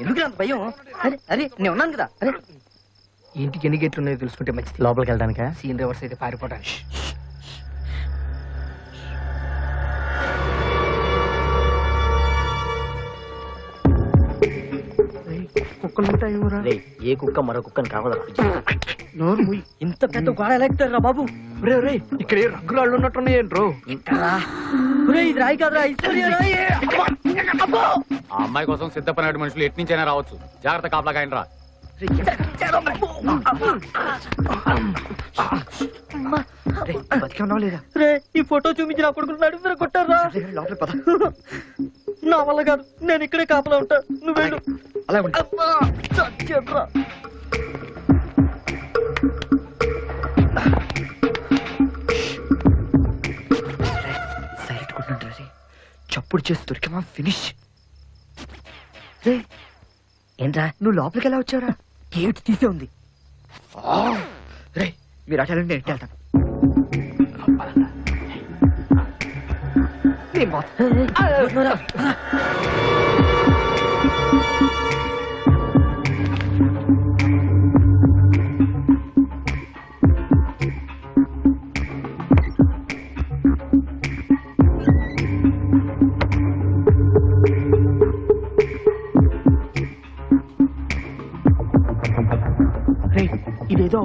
ఎందుకు అంత భయం? అరే అరే నేను ఉన్నాను కదా. అరే. ఇంటికి ఎన్ని గేట్లు ఉన్నాయో తెలుసుకుంటే మంచిది. లోపలికి వెళ్ళడానికా? సీన్ రివర్స్ అయితే పారిపోవడానికి. కుక్కలు ఉంటాయేమోరా? రే ఏ కుక్క మరో కుక్కని కావదరా నోరు మూయి. ఇంత పెద్ద గోడ ఎలా ఎక్కుతారా బాబు? రే రే ఇక్కడ ఏ రంగురాళ్ళు ఉన్నట్టున్నాయేంట్రో? ఇంకా ఒరే, ఇది రాయి కాదురా! ఆ అమ్మాయి కోసం సిద్ధపడిన మనుషులు ఎట్నుంచైనా రావచ్చు. జాగ్రత్త కాపలా కాయనరా రే, ఈ ఫోటో చూపించి నా కొడుకుని నడుపుతారా కొట్టారా లోపల పద. నా వల్ల కాదు నేను ఇక్కడే కాపలా ఉంటా. నువ్వు అలా ఉండు. చప్పుడు చేసి దొరికమా ఫినిష్ ఏంట్రా నువ్వు లోపలికి ఎలా వచ్చావురా గేట్ తీసే ఉంది రే మీరు అటు వెళ్ళండి, నేను వెళ్తాను నీ మొత్తం-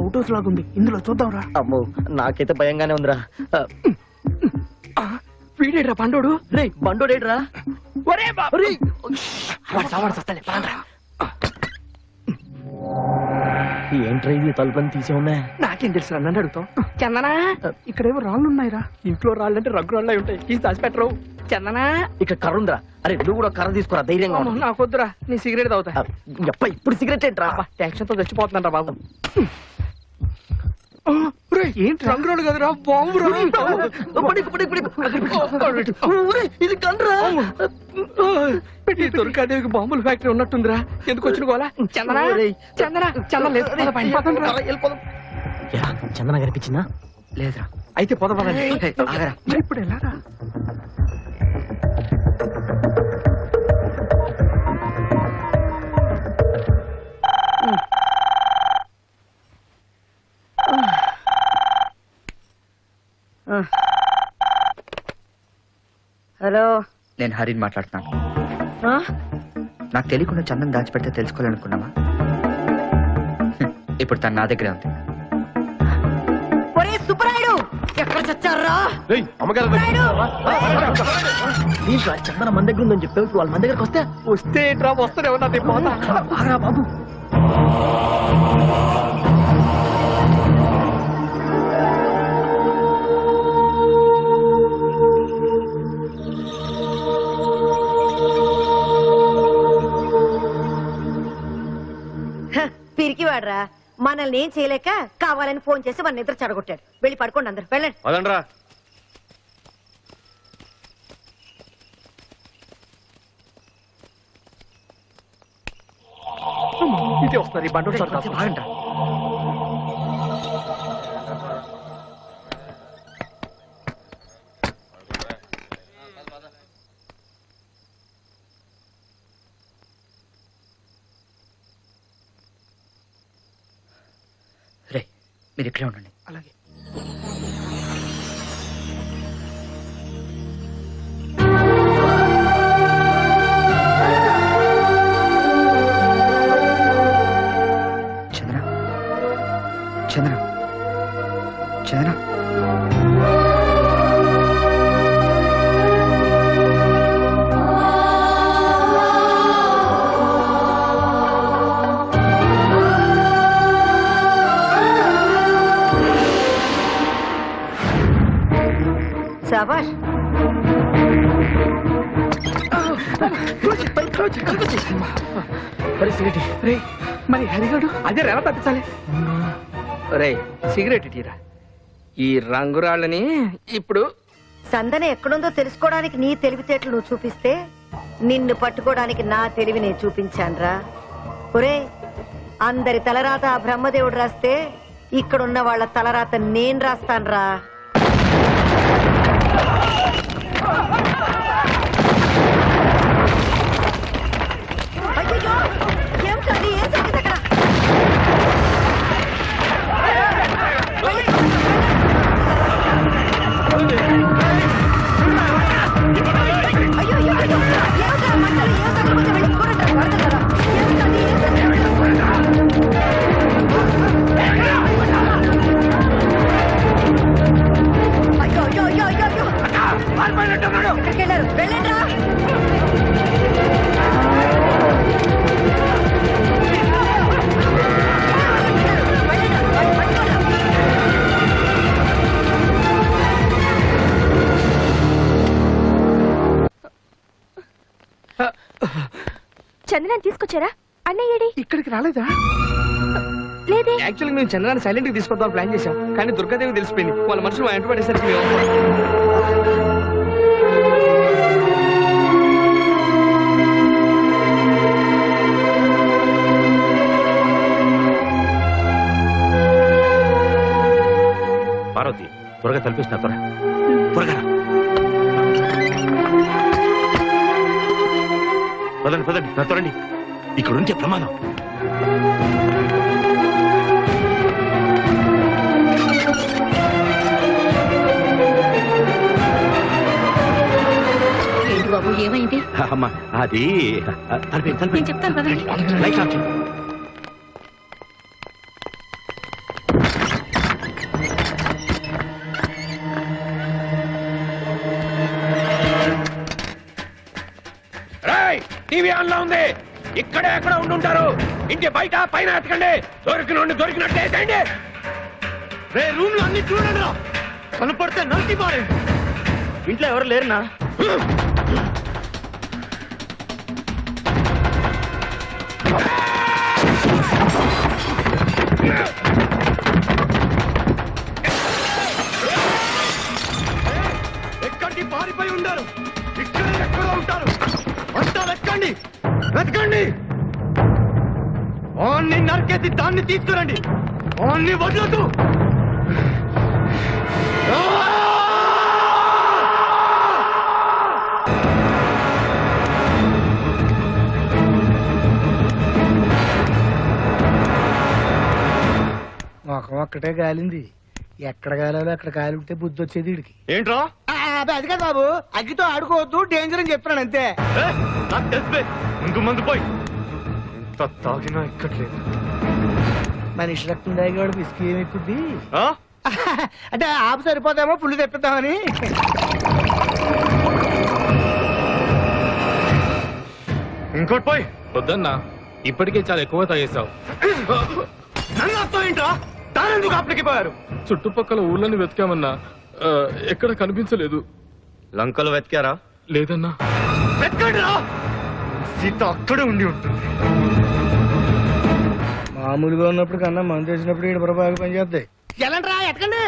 అవుట్ హౌస్ లాగుంది. ఇందులో చూద్దాం రా. అమ్మో నాకైతే భయంగానే ఉందిరా. వీడేడ్రా పండోడు? రే బండోడేట్రా ఒరే బాబు రే వాడు సావాడు సస్తలే పదండ్రా. ఏంట్రా ఇది తలుపని తీసే ఉన్నా? నాకేం తెలుసు నన్ను అడుగుతాం చందనా? ఇక్కడేవో రాళ్ళు ఉన్నాయిరా ఇంట్లో రాళ్ళు అంటే రంగు రాళ్ళు ఉంటాయి. తీసి దాచిపెట్టరు చందనా? ఇక్కడ కర్ర ఉందిరా. అరే నువ్వు కూడా కర్ర తీసుకురా ధైర్యంగా అమ్మో, ఉండు. నాకొద్దురా. నీ సిగరెట్ తాగుతా. ఎప్ప ఇప్పుడు సిగరెట్ ఏంట్రా? టెన్షన్తో చచ్చిపోతున్నారా బాబు. ఏంటి రంగు రాళ్ళు కదరా బాంబు ఇది కన్రా పెట్టి దుర్గాదేవికి బాంబుల ఫ్యాక్టరీ ఉన్నట్టుందిరా. ఎందుకు వచ్చిన గోలా? చందనా. చందనా చందన లేదు చందన కనిపించిందా లేదురా. అయితే పొద పదండి. హే, ఆగరా. మరి ఇప్పుడు ఎలారా? హలో నేను హరిని మాట్లాడుతున్నాను నాకు తెలియకుండా చందన్ దాచిపెడితే తెలుసుకోవాలనుకున్నావా ఇప్పుడు తను నా దగ్గరే ఉంది సుబ్బరాయుడు ఎక్కడ చచ్చారా చందన మన దగ్గర ఉందని ఇప్పుడు వాళ్ళ మన దగ్గరకు వస్తే వస్తే ఆగరా బాబు మనల్ని ఏం చేయలేక కావాలని ఫోన్ చేసి మన నిద్ర చెడగొట్టాడు. వెళ్ళి పడుకోండి అందరు. వెళ్ళండి. ఇదే వస్తున్నారు ఈ బండి మీరు ఇక్కడే ఉండండి. అలాగే. చంద్ర చంద్ర చంద్ర శాబాష్ సిగరెట్ రే మరి హరిగాడు అదే ఎలా తప్పించాలి రే సిగరెట్ ఇటీరా ఈ రంగురాళ్ళని ఇప్పుడు సందన ఎక్కడుందో తెలుసుకోవడానికి నీ తెలివితేటలు నువ్వు చూపిస్తే నిన్ను పట్టుకోవడానికి నా తెలివి నేను చూపించానురా. ఒరే అందరి తలరాత ఆ బ్రహ్మదేవుడు రాస్తే ఇక్కడున్న వాళ్ళ తలరాత నేను రాస్తానురా. 别云 చందనాన్ని తీసుకొచ్చారా? అన్నయ్యేడి ఇక్కడికి రాలేదా? లేదే. యాక్చువల్లీ మేము చంద్రాన్ని సైలెంట్గా తీసుకొద్దాం ప్లాన్ చేశాం. కానీ దుర్గాదేవి తెలిసిపోయింది. వాళ్ళ మనుషులు వెంట పడేసరికి మేము పార్వతి త్వరగా తలపిస్తున్నా త్వర త్వరగా పదండి పదండి నా త్వరండి ఇక్కడ ఉంటే ప్రమాదం బాబు ఏమైంది? అమ్మా అది తలపి తలపి. నేను చెప్తాను పదండి లైట్ ఆఫ్. టీవీ ఆన్లో ఉంది. ఇక్కడే ఎక్కడ ఉండుంటారు. ఇంటి బయట పైన ఎత్తకండి. దొరికిన దొరికినట్టు వేసేయండి రే రూమ్లో అన్ని చూడండి రా కనపడితే నరికి పారే ఇంట్లో ఎవరు లేరునా? వెతకండి! ఆన్ని నరికేసి దాన్ని తీసుకురండి! ఆన్ని వదలదు మొఖం ఒక్కటే కాలింది ఎక్కడ కాలాలో అక్కడ కాలి ఉంటే బుద్ధి వచ్చేది వీడికి. ఏంట్రా? అది కాదు బాబు. అగ్గితో ఆడుకోవద్దు డేంజర్ అని చెప్తున్నాను అంతే. ఏ, నాకు తెలిసిపోయి. ముందు ముందు పోయి. ఎంత తాగినా ఎక్కట్లేదు. మనిషి రక్తం తాగేవాడు బిస్కీ ఏమి ఎక్కుద్ది ఆ? అంటే ఆపు సరిపోతామో పుల్లు తెప్పిద్దామని. ఇంకోటి పోయి. వద్దన్నా ఇప్పటికే చాలా ఎక్కువ తాగేశావు. నన్ను అర్థం ఏంట్రా? తానెందుకు అప్పటికి పోయారు? చుట్టుపక్కల ఊళ్ళని వెతికామన్నా ఎక్కడ కనిపించలేదు. లంకలు వెతికారా? లేదన్నా. వెతకండి రా సీత అక్కడే ఉండి ఉంటుంది. మామూలుగా ఉన్నప్పుడు కన్నా మందు వేసినప్పుడు ఈడ బాగా పనిచేస్తాయి ఎలాంటి రా ఎట్టకండి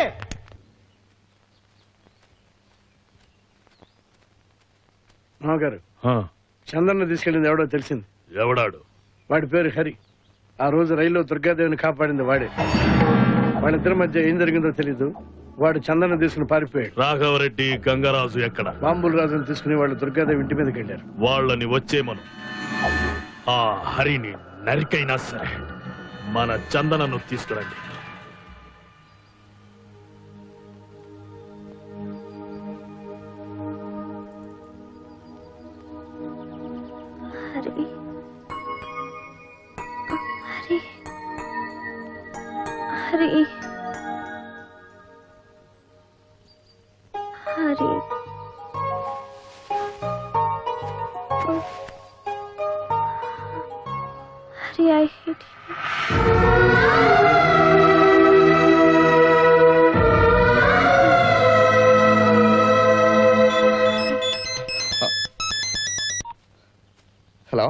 మామగారు ఆ, చందన్న తీసుకెళ్ళింది ఎవడో తెలిసింది. ఎవడాడు? వాడి పేరు హరి. ఆ రోజు రైల్లో దుర్గాదేవిని కాపాడింది వాడే. వాళ్ళిద్దరి మధ్య ఏం జరిగిందో తెలీదు. వాడు చందన తీసుకుని పారిపోయాడు. రాఘవరెడ్డి గంగరాజు ఎక్కడ? బాంబుల రాజుని తీసుకుని వాళ్ళు దుర్గాదేవి ఇంటి మీదకి వెళ్ళారు. వాళ్ళని వచ్చేమను ఆ హరిని నరికైనా సరే మన చందనను తీసుకురండి. హరి ఐ హేట్ హలో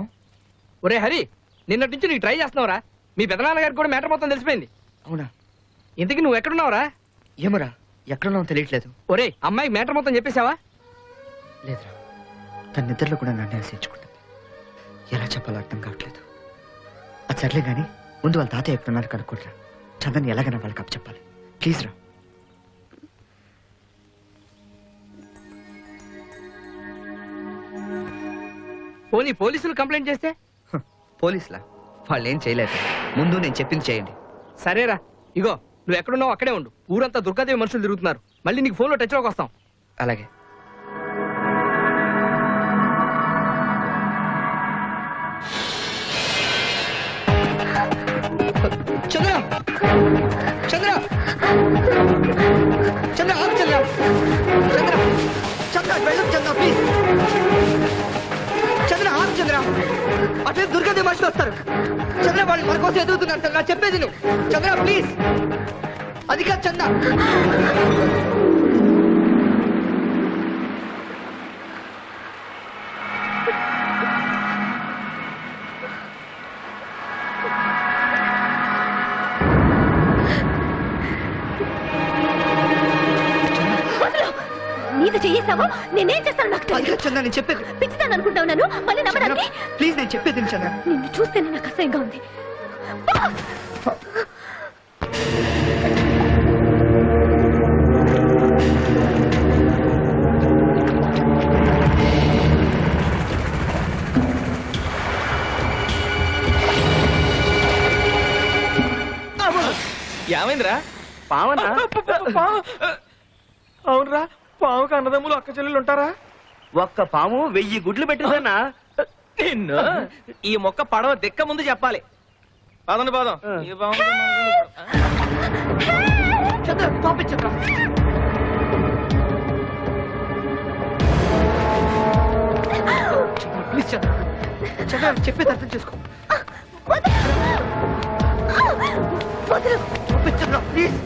ఒరే హరి నిన్నటి నుంచి నీకు ట్రై చేస్తున్నావురా. మీ పెదనాన్న గారికి కూడా మ్యాటర్ మొత్తం తెలిసిపోయింది. అవునా? ఇంతకీ నువ్వు ఎక్కడున్నావురా? ఏమరా ఎక్కడున్నావు తెలియట్లేదు. ఒరే అమ్మాయికి మ్యాటర్ మొత్తం చెప్పేశావా? లేదురా తన నిద్రలో కూడా నన్ను ఆశించుకుంటుంది ఎలా చెప్పాలో అర్థం కావట్లేదు. అది సర్లే కానీ ముందు వాళ్ళ తాతయ్య ఎక్కడున్నారు కనుక్కుంటారా చందని ఎలాగైనా వాళ్ళకి అప్పు చెప్పాలి. ప్లీజ్ రా. పోనీ పోలీసులు కంప్లైంట్ చేస్తే? పోలీసులా? వాళ్ళు ఏం చేయలేదు ముందు నేను చెప్పింది చేయండి. సరేరా. ఇగో నువ్వు ఎక్కడున్నావు అక్కడే ఉండు. ఊరంతా దుర్గాదేవి మనుషులు తిరుగుతున్నారు. మళ్ళీ నీకు ఫోన్లో టచ్లోకి వస్తాం. అలాగే. చంద్ర ప్లీజ్ అది కాదు చంద్ర నేనేం చేస్తాను నాకు అది తెలియదు. కాదు చంద్ర నేను చెప్పేది పిచ్చితాను అనుకుంటావు నన్ను? మళ్ళీ నమ్మడానికి ప్లీజ్ నేను చెప్పేది చంద్ర. నిన్ను చూస్తేనే నాకు అసహ్యంగా ఉంది. ఏమైందిరా? పావనా? అవునరా పావుకి అన్నదమ్ములు అక్క చెల్లెలు ఉంటారా? ఒక్క పాము వెయ్యి గుడ్లు పెట్టేసన్నా నిన్ను? ఈ మొక్క పడవ దెక్క ముందు చెప్పాలి. పదండి పదం. ఈ పాము ప్లీజ్ చంద్ర చంద్ర చెప్పేది అర్థం చేసుకో. వదలు చంద్ర ప్లీజ్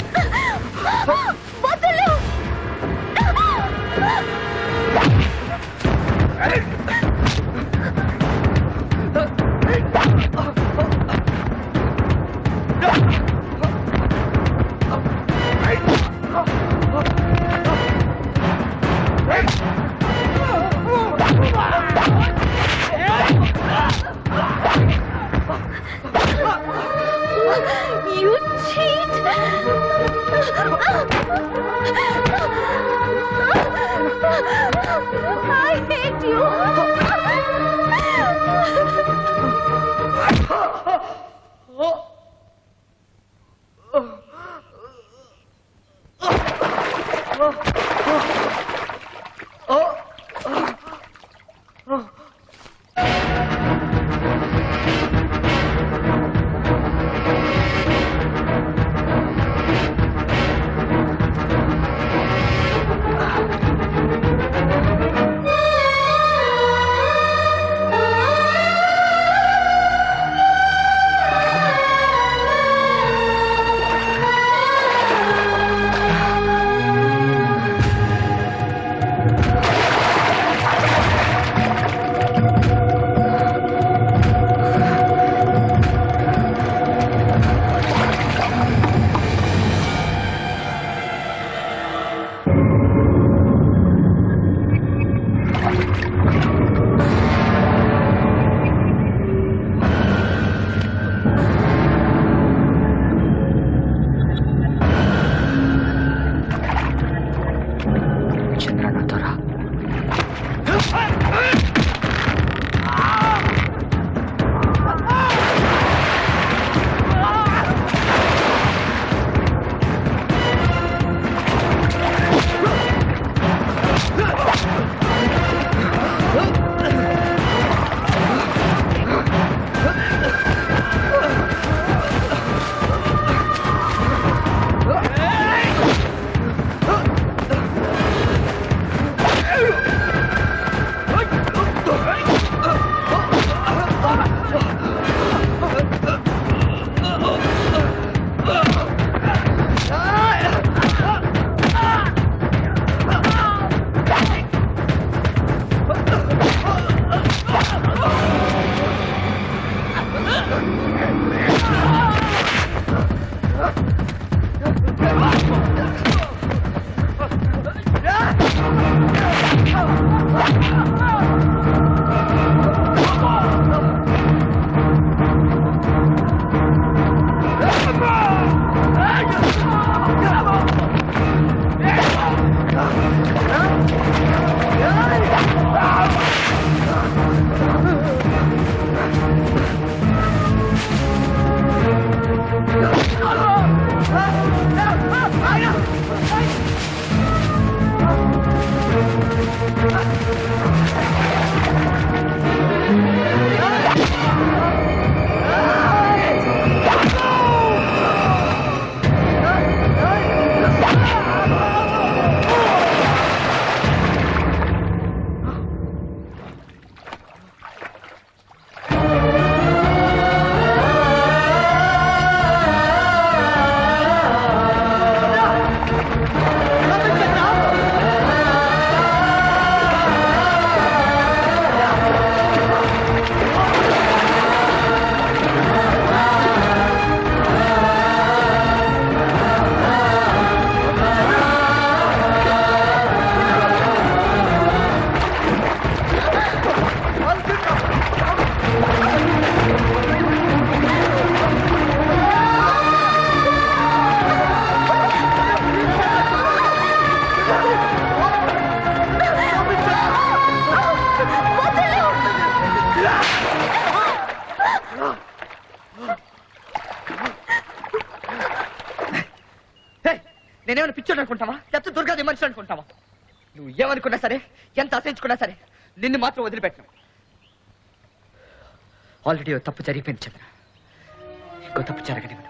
Dios. అనుకుంటావా? లేకపోతే దుర్గాది మనుషులు అనుకుంటావా? నువ్వు ఏమనుకున్నా సరే ఎంత అసహించుకున్నా సరే నిన్ను మాత్రం వదిలిపెట్టను. ఆల్రెడీ తప్పు జరిగిపోయింది చంద్ర ఇంకో తప్పు జరగనివ్వను.